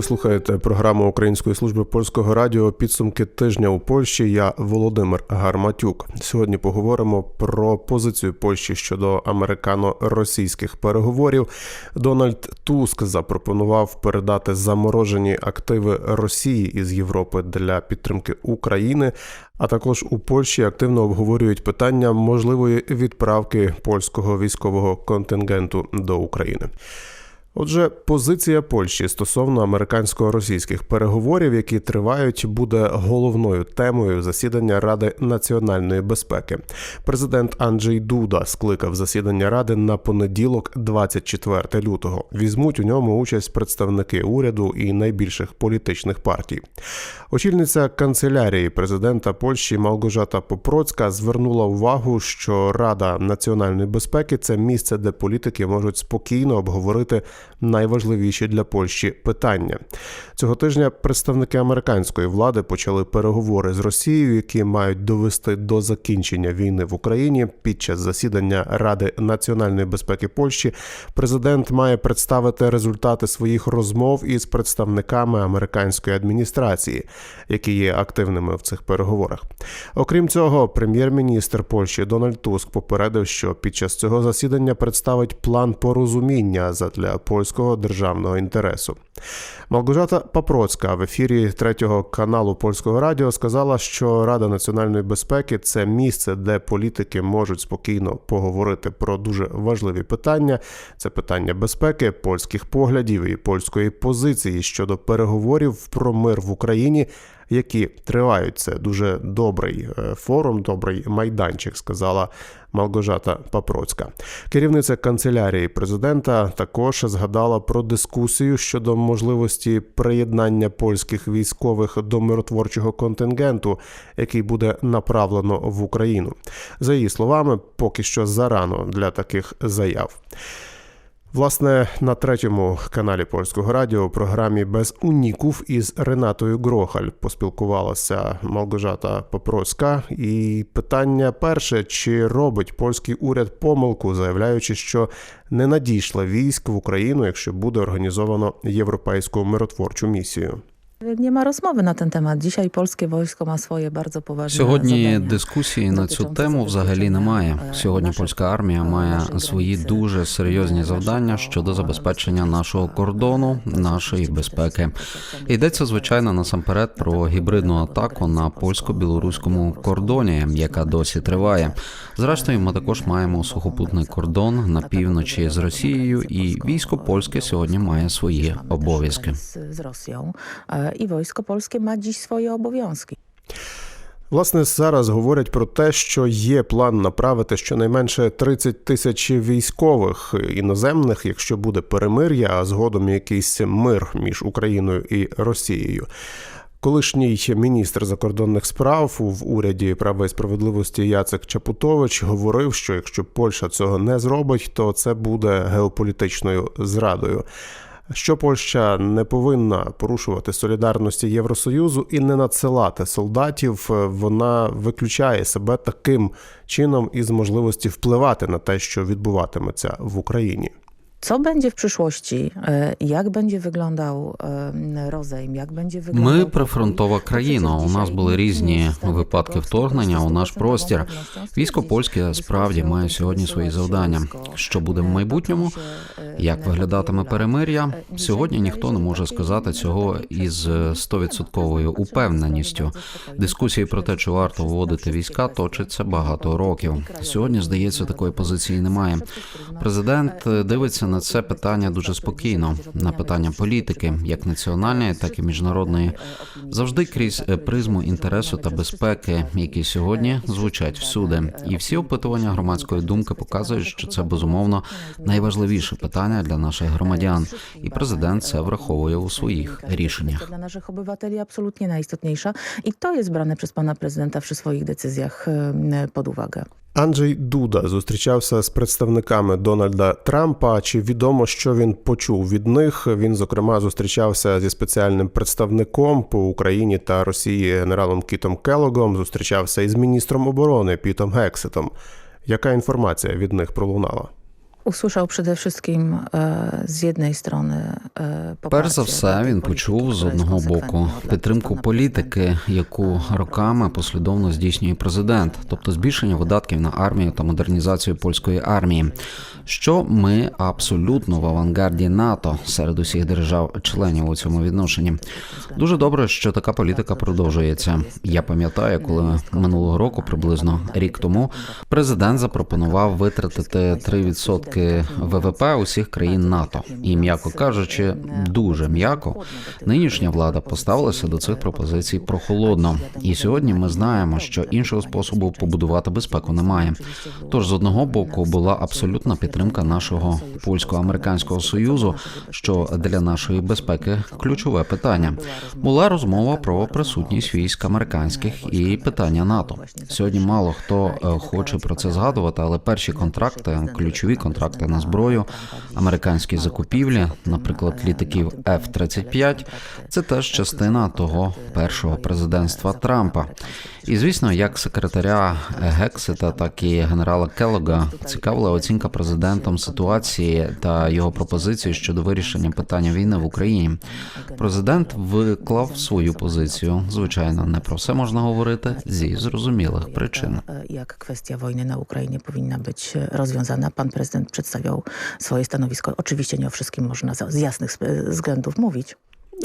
Ви слухаєте програму Української служби польського радіо Підсумки тижня у Польщі. Я Володимир Гарматюк. Сьогодні поговоримо про позицію Польщі щодо американо-російських переговорів. Дональд Туск запропонував передати заморожені активи Росії із Європи для підтримки України. А також у Польщі активно обговорюють питання можливої відправки польського військового контингенту до України. Отже, позиція Польщі стосовно американсько-російських переговорів, які тривають, буде головною темою засідання Ради національної безпеки. Президент Анджей Дуда скликав засідання ради на понеділок, 24 лютого. Візьмуть у ньому участь представники уряду і найбільших політичних партій. Очільниця канцелярії президента Польщі Малгожата Попроцька звернула увагу, що Рада національної безпеки це місце, де політики можуть спокійно обговорити найважливіші для Польщі питання. Цього тижня представники американської влади почали переговори з Росією, які мають довести до закінчення війни в Україні. Під час засідання Ради національної безпеки Польщі президент має представити результати своїх розмов із представниками американської адміністрації, які є активними в цих переговорах. Окрім цього, прем'єр-міністр Польщі Дональд Туск попередив, що під час цього засідання представить план порозуміння задля польського державного інтересу. Малгожата Папроцька в ефірі третього каналу польського радіо сказала, що Рада національної безпеки це місце, де політики можуть спокійно поговорити про дуже важливі питання. Це питання безпеки, польських поглядів і польської позиції щодо переговорів про мир в Україні які тривають. Це дуже добрий е, форум, добрий майданчик, сказала Малгожата Папроцька. Керівниця канцелярії президента також згадала про дискусію щодо можливості приєднання польських військових до миротворчого контингенту, який буде направлено в Україну. За її словами, поки що зарано для таких заяв. Власне, на третьому каналі польського радіо у програмі без уніків із Ренатою Грохаль поспілкувалася Малгожата Попроська. І питання перше: чи робить польський уряд помилку, заявляючи, що не надійшла військ в Україну, якщо буде організовано європейську миротворчу місію? Nie ma rozmowy na ten temat. Dzisiaj polskie wojsko ma swoje bardzo poważne Сьогодні zadania. дискусії на цю тему взагалі немає. Сьогодні польська армія має свої дуже серйозні завдання щодо забезпечення нашого кордону, нашої безпеки. Йдеться звичайно насамперед про гібридну атаку на польсько-білоруському кордоні, яка досі триває. Зрештою, ми також маємо сухопутний кордон на півночі з Росією, і військо польське сьогодні має свої обов'язки. Rosją E, i wojsko polskie ma dziś swoje obowiązki. Власне, зараз говорять про те, що є план направити щонайменше 30 тисяч військових іноземних, якщо буде перемир'я, а згодом якийсь мир між Україною і Росією. Колишній міністр закордонних справ в уряді права і справедливості Яцек Чапутович говорив, що якщо Польща цього не зробить, то це буде геополітичною зрадою. Що Польща не повинна порушувати солідарності Євросоюзу і не надсилати солдатів, вона виключає себе таким чином із можливості впливати на те, що відбуватиметься в Україні. Co będzie w przyszłości? E, Jak będzie wyglądał e, rozejm? Jak będzie wyglądał Ми прифронтова країна. У нас були різні випадки вторгнення у наш простір. Військо польське справді має сьогодні свої завдання. Що буде в майбутньому? Як виглядатиме перемир'я? Сьогодні ніхто не може сказати цього із стовідсотковою упевненістю. Дискусії про те, чи варто вводити війська, точаться багато років. Сьогодні здається, такої позиції немає. Президент дивиться на це питання дуже спокійно, на питання політики, як національної, так і міжнародної, завжди крізь е, призму інтересу та безпеки, які сьогодні звучать всюди. І всі опитування громадської думки показують, що це безумовно найважливіше питання для наших громадян, і президент це враховує у своїх рішеннях. Dla naszych obywateli absolutnie najistotniejsza i to jest brane przez pana prezydenta przy swoich decyzjach e, pod uwagę. Анджей Дуда зустрічався з представниками Дональда Трампа. Чи відомо, що він почув від них? Він зокрема зустрічався зі спеціальним представником по Україні та Росії генералом Кітом Келогом. Зустрічався із міністром оборони Пітом Гексетом. Яка інформація від них пролунала? Usłyszał przede wszystkim e, z jednej strony e, Перш за все, він почув з одного боку підтримку політики, яку роками послідовно здійснює президент, тобто збільшення видатків на армію та модернізацію польської армії. Що ми абсолютно в авангарді НАТО серед усіх держав-членів у цьому відношенні. Дуже добре, що така політика продовжується. Я пам'ятаю, коли минулого року, приблизно рік тому, президент запропонував витратити 3% ВВП усіх країн НАТО. І м'яко кажучи, дуже м'яко нинішня влада поставилася до цих пропозицій прохолодно. І сьогодні ми знаємо, що іншого способу побудувати безпеку немає. Тож з одного боку була абсолютна підтримка нашого польсько-американського союзу, що для нашої безпеки ключове питання. Була розмова про присутність військ американських і питання НАТО. Сьогодні мало хто е, хоче про це згадувати, але перші контракти, ключові контракти на зброю, американські закупівлі, наприклад, літаків F-35, це теж частина того першого президентства Трампа. І звісно, як секретаря Гексета, так і генерала Келлога цікавила оцінка президентом ситуації та його пропозиції щодо вирішення питання війни в Україні. Президент виклав свою позицію. Звичайно, не про все можна говорити зі зрозумілих причин. E, Jak kwestia wojny na Ukrainie powinna być e, rozwiązana. Pan prezydent przedstawiał swoje stanowisko. Oczywiście nie o wszystkim można za- z jasnych sp- względów mówić.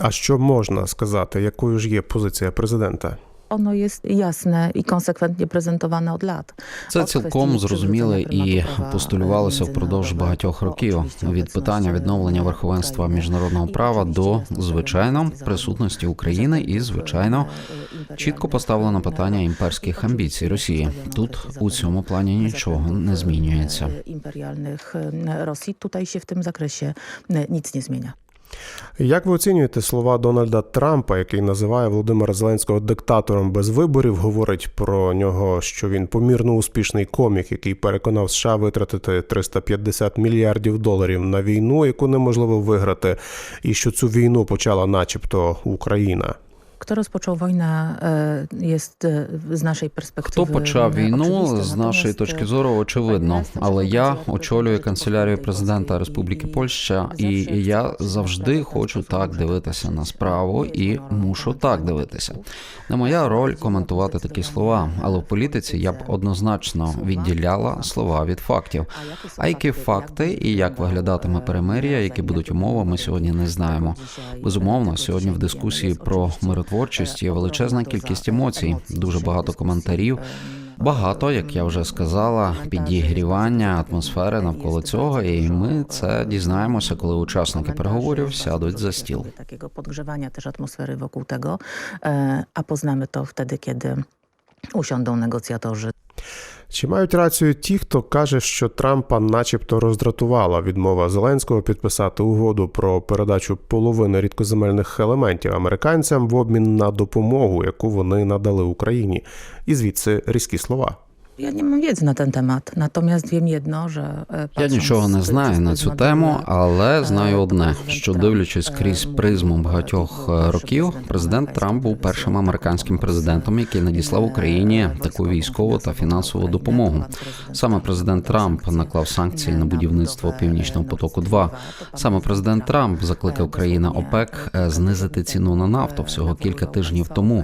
А що можна сказати, якою ж є позиція президента? Ono jest jasne i konsekwentnie prezentowane od lat. Це цілком зрозуміле і постулювалося e, впродовж багатьох років від питання відновлення e, верховенства міжнародного і права до звичайно присутності України і звичайно e, чітко поставлено e, питання імперських і амбіцій Росії. Тут у цьому плані нічого не змінюється. e, e, Rosji. Tutaj się w tym zakresie e, nic nie zmienia. Як ви оцінюєте слова Дональда Трампа, який називає Володимира Зеленського диктатором без виборів, говорить про нього, що він помірно успішний комік, який переконав США витратити 350 мільярдів доларів на війну, яку неможливо виграти, і що цю війну почала, начебто, Україна. Kto rozpoczął wojnę jest e, z naszej perspektywy Хто почав війну з нашої точки зору, очевидно. Але я очолюю канцелярію президента Республіки Польща, і я завжди хочу так дивитися на справу і мушу так дивитися. Не моя роль коментувати такі слова, але в політиці я б однозначно відділяла слова від фактів. А які факти і як виглядатиме перемир'я, які будуть умови, ми сьогодні не знаємо. Безумовно, сьогодні в дискусії про миротворчість є величезна кількість емоцій, дуже багато коментарів. Багато, як я вже сказала, підігрівання атмосфери навколо цього, і ми це дізнаємося, коли учасники переговорів сядуть за стіл. Такого підгрівання теж атмосфери вокруг того, а познаємо то to коли usiądą negocjatorzy Чи мають рацію ті, хто каже, що Трампа, начебто, роздратувала відмова Зеленського підписати угоду про передачу половини рідкоземельних елементів американцям в обмін на допомогу, яку вони надали Україні, і звідси різкі слова. Ja nie mam wiedzy na ten temat, natomiast wiem jedno, że Я нічого не знаю на цю тему, але знаю одне: що дивлячись крізь призму багатьох років, президент Трамп був першим американським президентом, який надіслав Україні таку військову та фінансову допомогу. Саме президент Трамп наклав санкції на будівництво північного потоку. 2 саме президент Трамп закликав країни ОПЕК знизити ціну на нафту всього кілька тижнів тому.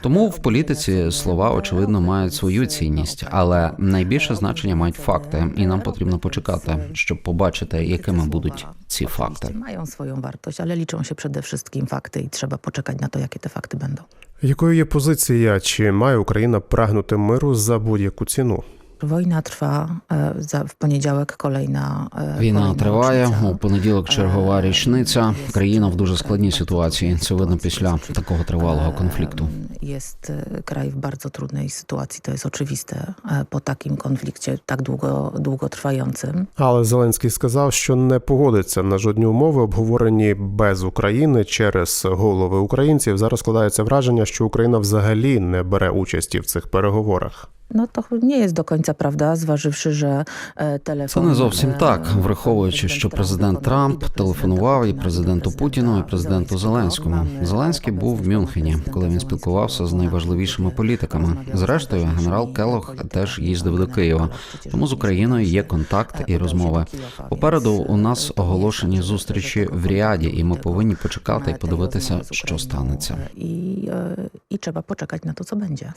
Тому в політиці слова очевидно мають свою цінність, але найбільше значення мають факти, і нам потрібно почекати, щоб побачити, якими будуть ці факти. Мають свою вартість, але лічимося się przede факти, і треба почекати на na to, jakie te fakty będą. Якою є позиція, чи має Україна прагнути миру за будь-яку ціну? Wojna trwa, za, w poniedziałek kolejna Війна триває у понеділок. Чергова річниця. Країна в дуже складній ситуації. Це видно після такого тривалого конфлікту. E, kraj w bardzo trudnej sytuacji, to jest oczywiste po takim konflikcie tak długo, długotrwającym. Але Зеленський сказав, що не погодиться на жодні умови, обговорені без України через голови українців. Зараз складається враження, що Україна взагалі не бере участі в цих переговорах. No to nie jest do końca prawda, zważywszy, że e, Це не зовсім e, так, враховуючи, що президент Трамп телефонував і президенту Путіну, і президенту Зеленському. Зеленський був в Мюнхені, коли він спілкувався з найважливішими політиками. Зрештою, генерал Келох теж їздив до Києва. Тому з Україною є контакт і розмови. Попереду у нас оголошені зустрічі в Ріаді, і ми повинні почекати і подивитися, що станеться. I, e, I trzeba poczekać na to, co będzie.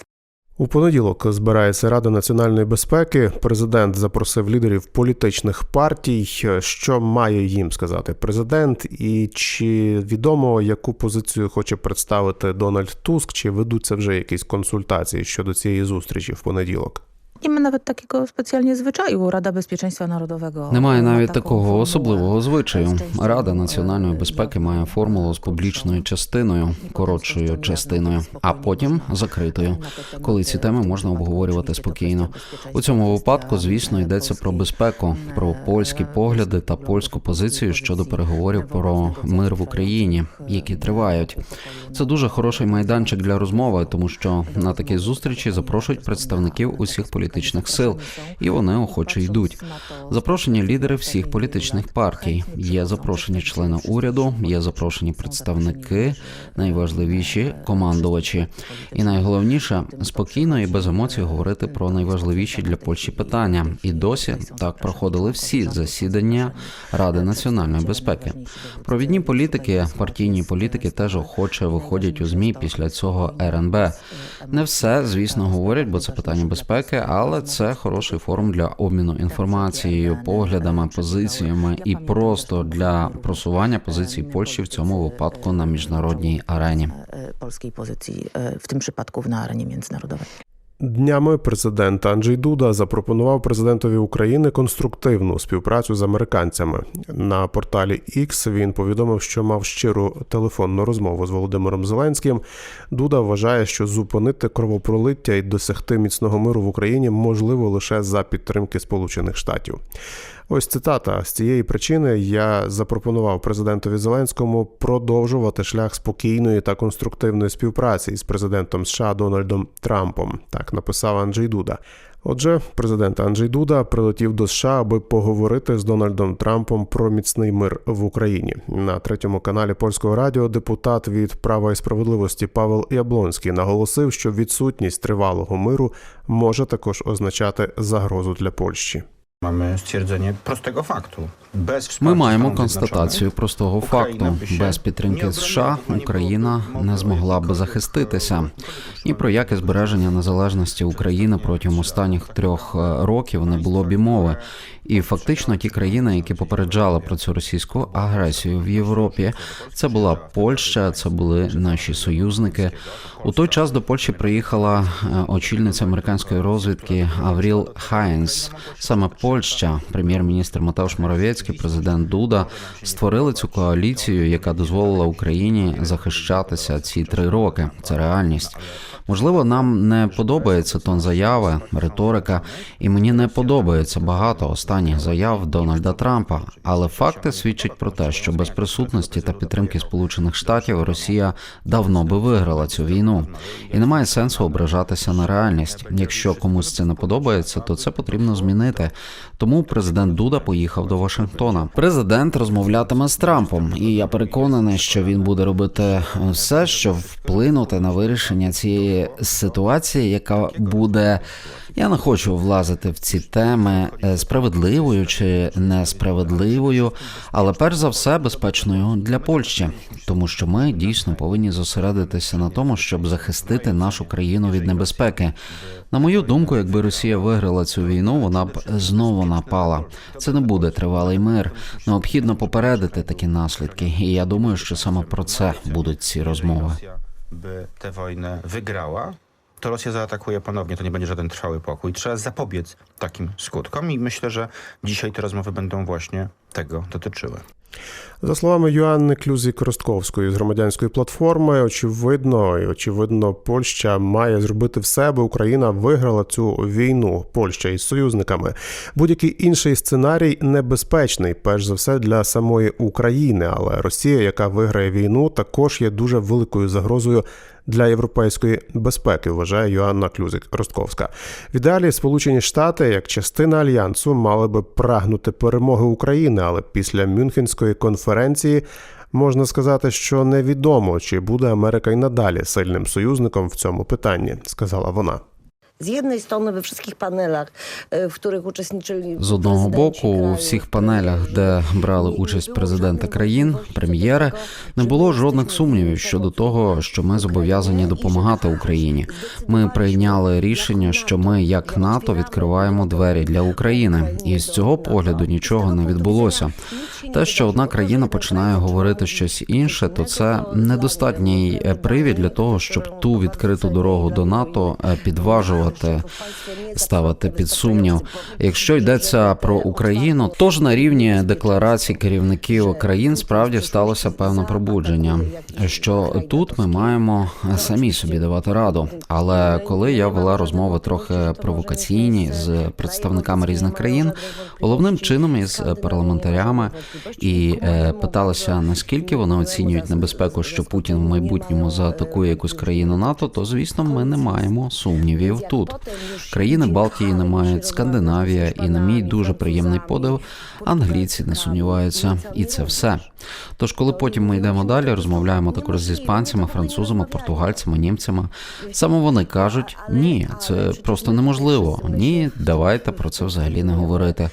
У понеділок збирається Рада національної безпеки. Президент запросив лідерів політичних партій. Що має їм сказати президент, і чи відомо, яку позицію хоче представити Дональд Туск, чи ведуться вже якісь консультації щодо цієї зустрічі в понеділок? Nie ma nawet takiego specjalnie zwyczaju. Rada Bezpieczeństwa Narodowego. Немає навіть такого особливого звичаю. Рада національної безпеки має формулу з публічною частиною, коротшою частиною, а потім закритою. коли ці теми можна обговорювати спокійно. У цьому випадку, звісно, йдеться про безпеку, про польські погляди та польську позицію щодо переговорів про мир в Україні, які тривають. Це дуже хороший майданчик для розмови, тому що на такі зустрічі запрошують представників усіх політичних сил, і вони охоче йдуть. Запрошені лідери всіх політичних партій. Є запрошені члени уряду, є запрошені представники, найважливіші командувачі. І найголовніше спокійно і без емоцій говорити про найважливіші для Польщі питання. І досі так проходили всі засідання Ради національної безпеки. Провідні політики, партійні політики теж охоче виходять у змі після цього РНБ. Не все, звісно, говорять, бо це питання безпеки, але це хороший форум для обміну інформацією, поглядами, позиціями і просто для просування позицій Польщі в цьому випадку на міжнародній арені. Польській позиції в тим випадку на арені międzynarodowej. Днями президент Анджей Дуда запропонував президентові України конструктивну співпрацю з американцями. На порталі X він повідомив, що мав щиру телефонну розмову з Володимиром Зеленським. Дуда вважає, що зупинити кровопролиття і досягти міцного миру в Україні можливо лише за підтримки Сполучених Штатів. Ось цитата з цієї причини я запропонував президентові Зеленському продовжувати шлях спокійної та конструктивної співпраці із президентом США Дональдом Трампом. Так написав Анджей Дуда. Отже, президент Анджей Дуда прилетів до США, аби поговорити з Дональдом Трампом про міцний мир в Україні. На третьому каналі польського радіо депутат від права і справедливості Павел Яблонський наголосив, що відсутність тривалого миру може також означати загрозу для Польщі. Mamy stwierdzenie prostego faktu. Без Ми маємо констатацію простого факту: без підтримки США Україна не змогла би захиститися. Ні про яке збереження незалежності України протягом останніх трьох е, років не було б і мови. І фактично ті країни, які попереджали про цю російську агресію в Європі, це була Польща, це були наші союзники. У той час до Польщі приїхала е, очільниця американської розвідки Авріл Хайнс. Саме Польща, прем'єр-міністр Матeusz Моровецький, президент Дуда створили цю коаліцію, яка дозволила Україні захищатися ці три роки. Це реальність. Можливо, нам не подобається тон заяви, риторика, і мені не подобається багато останніх заяв Дональда Трампа. Але факти свідчать про те, що без присутності та підтримки Сполучених Штатів Росія давно би виграла цю війну, і немає сенсу ображатися на реальність. Якщо комусь це не подобається, то це потрібно змінити. Тому президент Дуда поїхав до Вашингтона. Президент розмовлятиме з Трампом, і я переконаний, що він буде робити все, щоб вплинути на вирішення цієї ситуації, яка буде. Я не хочу влазити в ці теми е, справедливою чи несправедливою, але перш за все безпечною для Польщі, тому що ми дійсно повинні зосередитися на тому, щоб захистити нашу країну від небезпеки. На мою думку, якби Росія виграла цю війну, вона б знову напала. Це не буде тривалий мир. Необхідно попередити такі наслідки. І я думаю, що саме про це будуть ці розмови. By tę wojnę wygrała, to Rosja zaatakuje ponownie. To nie będzie żaden trwały pokój. Trzeba zapobiec takim skutkom i myślę, że dzisiaj te rozmowy będą właśnie tego dotyczyły. За словами Юанни Клюзі Коростковської з громадянської платформи, очевидно, і очевидно, Польща має зробити все, аби Україна виграла цю війну. Польща із союзниками. Будь-який інший сценарій небезпечний, перш за все для самої України. Але Росія, яка виграє війну, також є дуже великою загрозою для європейської безпеки, вважає Йоанна Клюзик Ростковська. В ідеалі Сполучені Штати, як частина альянсу, мали би прагнути перемоги України, але після Мюнхенської конференції. Можна сказати, що невідомо, чи буде Америка й надалі сильним союзником в цьому питанні, сказала вона. Z jednej strony we wszystkich panelach, e, w których uczestniczyli З одного боку, у всіх панелях, де брали участь президенти країн, прем'єри, не було жодних сумнівів щодо того, що ми зобов'язані допомагати Україні. Ми прийняли рішення, що ми, як НАТО, відкриваємо двері для України, і з цього погляду нічого не відбулося. Те, що одна країна починає говорити щось інше, то це недостатній е, привід для того, щоб ту відкриту дорогу до НАТО е, підважувати, ставити під сумнів. Якщо йдеться про Україну, то ж на рівні декларацій керівників країн справді сталося певне пробудження. Що тут ми маємо самі собі давати раду. Але коли я вела розмови трохи провокаційні з представниками різних країн, головним чином із парламентарями і е, питалася наскільки вони оцінюють небезпеку, що Путін в майбутньому заатакує якусь країну НАТО, то звісно ми не маємо сумнівів тут. Країни Балтії не мають, Скандинавія, і на мій дуже приємний подив, англійці не сумніваються, і це все. Тож, коли потім ми йдемо далі, розмовляємо також з іспанцями, французами, португальцями, німцями. Саме вони кажуть: ні, це просто неможливо. Ні, давайте про це взагалі не говорити.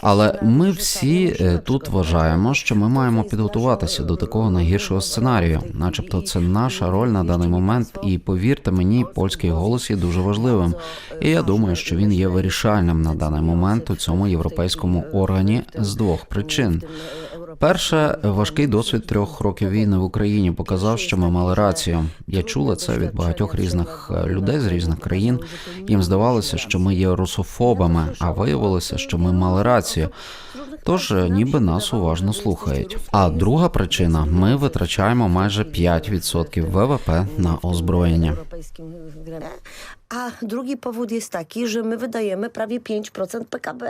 Але ми всі е, тут вважаємо, що ми маємо підготуватися до такого найгіршого сценарію, начебто, це наша роль на даний момент. І повірте мені, польський голос є дуже важливим. І я думаю, що він є вирішальним на даний момент у цьому європейському органі з двох причин. Перше, важкий досвід трьох років війни в Україні показав, що ми мали рацію. Я чула це від багатьох різних е, людей з різних країн. Їм здавалося, що ми є русофобами, а виявилося, що ми мали рацію. Тож е, ніби нас уважно слухають. А друга причина: ми витрачаємо майже 5% ВВП на озброєння. A drugi powód jest taki, że my wydajemy prawie 5% PKB.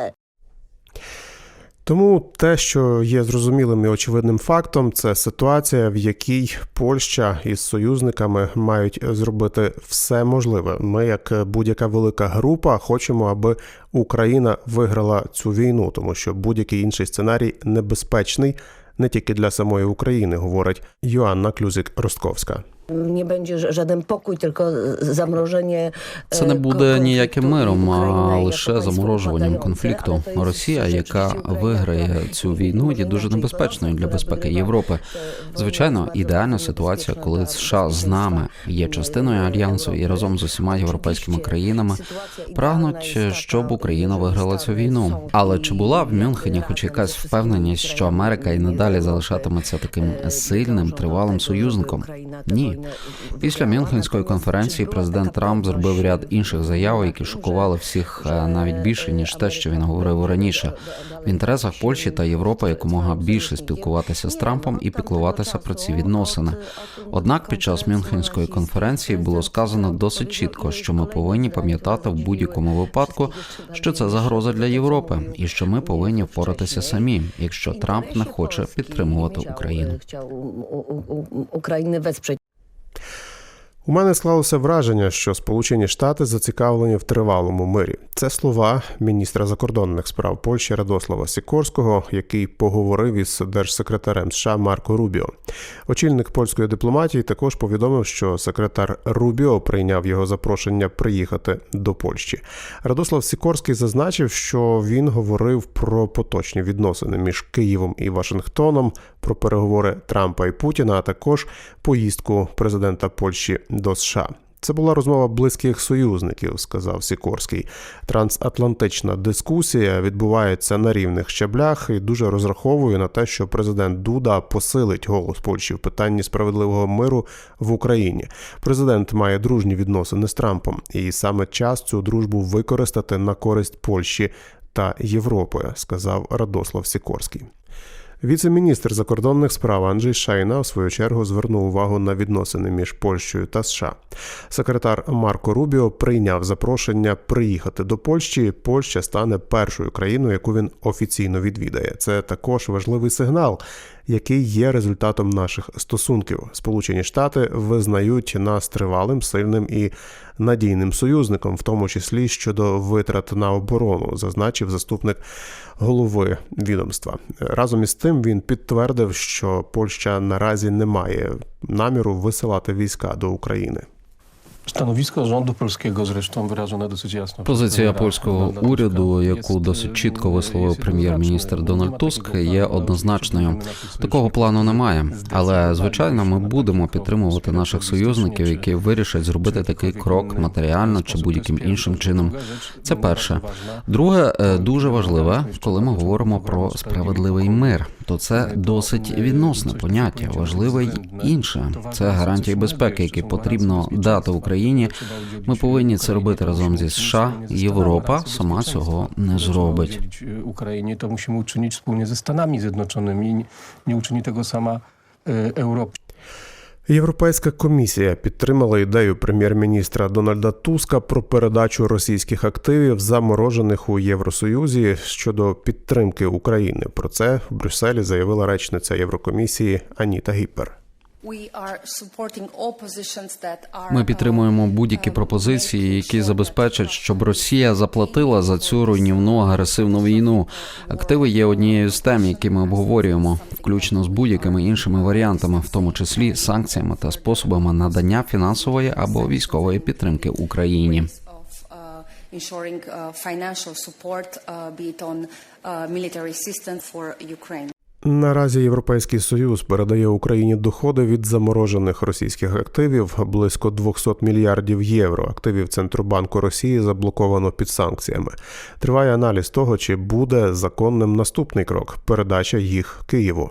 Тому те, що є зрозумілим і очевидним фактом, це ситуація, в якій Польща із союзниками мають зробити все можливе. Ми, як будь-яка велика група, хочемо, аби Україна виграла цю війну, тому що будь-який інший сценарій небезпечний не тільки для самої України, говорить Йоанна Клюзик Ростковська. Nie będzie żaden pokój, tylko zamrożenie. Це не буде ніяким миром, а лише заморожуванням конфлікту. Росія, яка виграє цю війну, є дуже небезпечною для безпеки Європи. Звичайно, ідеальна ситуація, коли США з нами є частиною альянсу і разом з усіма європейськими країнами прагнуть, щоб Україна виграла цю війну. Але чи була в Мюнхені хоч якась впевненість, що Америка і надалі залишатиметься таким сильним тривалим союзником? Ні. Після Мюнхенської конференції президент Трамп зробив ряд інших заяв, які шокували всіх е, навіть більше ніж те, що він говорив раніше. В інтересах Польщі та Європи якомога більше спілкуватися з Трампом і піклуватися про ці відносини. Однак під час Мюнхенської конференції було сказано досить чітко, що ми повинні пам'ятати в будь-якому випадку, що це загроза для Європи, і що ми повинні впоратися самі, якщо Трамп не хоче підтримувати Україну. Chciał u- У мене склалося враження, що Сполучені Штати зацікавлені в тривалому мирі. Це слова міністра закордонних справ Польщі Радослава Сікорського, який поговорив із держсекретарем США Марко Рубіо. Очільник польської дипломатії також повідомив, що секретар Рубіо прийняв його запрошення приїхати до Польщі. Радослав Сікорський зазначив, що він говорив про поточні відносини між Києвом і Вашингтоном, про переговори Трампа і Путіна, а також поїздку президента Польщі до США. Це була розмова близьких союзників, сказав Сікорський. Трансатлантична дискусія відбувається на рівних щаблях і дуже розраховую на те, що президент Дуда посилить голос Польщі в питанні справедливого миру в Україні. Президент має дружні відносини з Трампом, і саме час цю дружбу використати на користь Польщі та Європи, сказав Радослав Сікорський. Віце-міністр закордонних справ Анджей Шайна у свою чергу звернув увагу на відносини між Польщею та США. Секретар Марко Рубіо прийняв запрошення приїхати до Польщі. Польща стане першою країною, яку він офіційно відвідає. Це також важливий сигнал. який є результатом наших стосунків. Сполучені Штати визнають нас тривалим, сильним і надійним союзником, в тому числі щодо витрат на оборону, зазначив заступник голови відомства. Разом із тим він підтвердив, що Польща наразі не має наміру висилати війська до України. Stanowisko rządu polskiego zresztą wyrażone dosyć jasno. Позиція польського уряду, яку досить чітко висловив прем'єр-міністр. Дональд Туск, є однозначною. Такого плану немає. Але звичайно, ми будемо підтримувати наших союзників, які вирішать зробити такий крок матеріально чи будь-яким іншим чином. Це перше. Друге, дуже важливе, коли ми говоримо про справедливий мир, то це досить відносне поняття. Важливе й інше. Це гарантії безпеки, які потрібно дати Україні. Ми повинні це робити разом зі США. Європа сама цього не зробить. Udzielić, e, Ukrainie, to спільно зі Станами ze не Zjednoczonymi. того сама uczyni Європейська комісія підтримала ідею прем'єр-міністра Дональда Туска про передачу російських активів, заморожених у Євросоюзі щодо підтримки України. Про це в Брюсселі заявила речниця Єврокомісії Аніта Гіпер. Ми підтримуємо будь-які пропозиції, які забезпечать, щоб Росія заплатила за цю руйнівну агресивну війну. Активи є однією з тем, які ми обговорюємо, включно з будь-якими іншими варіантами, в тому числі санкціями та способами надання фінансової або військової підтримки Україні. uh, uh, uh, uh, Ukraine. Наразі Європейський Союз передає Україні доходи від заморожених російських активів близько 200 мільярдів євро. Активів Центробанку Росії заблоковано під санкціями. Триває аналіз того, чи буде законним наступний крок передача їх Києву.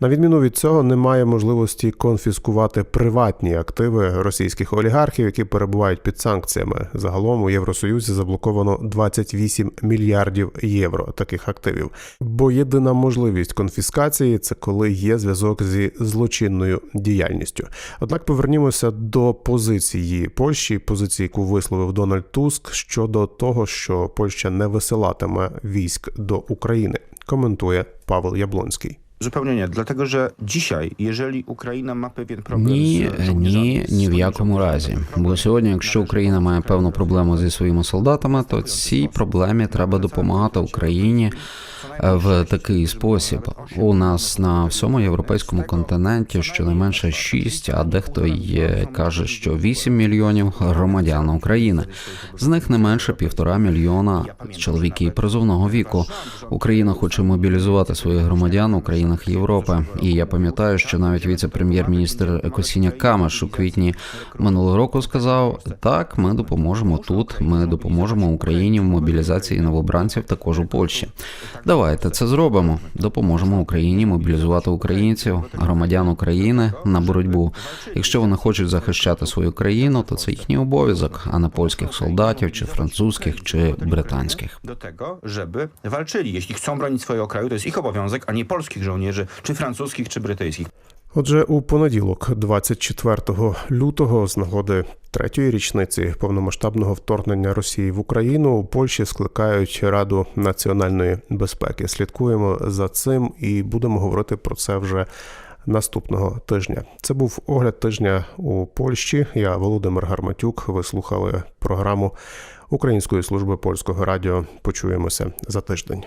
На відміну від цього, немає можливості конфіскувати приватні активи російських олігархів, які перебувають під санкціями. Загалом у Євросоюзі заблоковано 28 мільярдів євро таких активів. Бо єдина можливість конфіскації це коли є зв'язок зі злочинною діяльністю. Однак повернімося до позиції Польщі, позиції, яку висловив Дональд Туск щодо того, що Польща не висилатиме військ до України. Коментує Павел Яблонський. Zupełnie nie, dlatego że dzisiaj, jeżeli Ukraina ma pewien problem Ні, ні, ні в якому разі. Бо сьогодні, якщо Україна має певну проблему зі своїми солдатами, то цій проблемі треба допомагати Україні в такий спосіб. У нас на всьому європейському континенті щонайменше 6, а дехто є каже, що 8 мільйонів громадян України. З них не менше півтора мільйона чоловіків призовного віку. Україна хоче мобілізувати своїх громадян у країнах Європи. І я пам'ятаю, що навіть віце-прем'єр-міністр Косіня Камеш у квітні минулого року сказав: так, ми допоможемо тут. Ми допоможемо Україні в мобілізації новобранців також у Польщі. Давайте це зробимо. Допоможемо Україні мобілізувати українців, громадян України на боротьбу. Якщо вони хочуть захищати свою країну, то це їхній обов'язок, а не польських солдатів, чи французьких, чи британських. do tego, żeby walczyli. Jeśli chcą bronić swojego kraju, to jest ich obowiązek, a nie polskich żołnierzy, czy francuskich, czy brytyjskich. Отже, у понеділок, 24 лютого, з нагоди третьої річниці повномасштабного вторгнення Росії в Україну, у Польщі скликають Раду національної безпеки. Слідкуємо за цим і будемо говорити про це вже наступного тижня. Це був огляд тижня у Польщі. Я Володимир Гарматюк. Ви слухали програму Української служби польського радіо. Почуємося за тиждень.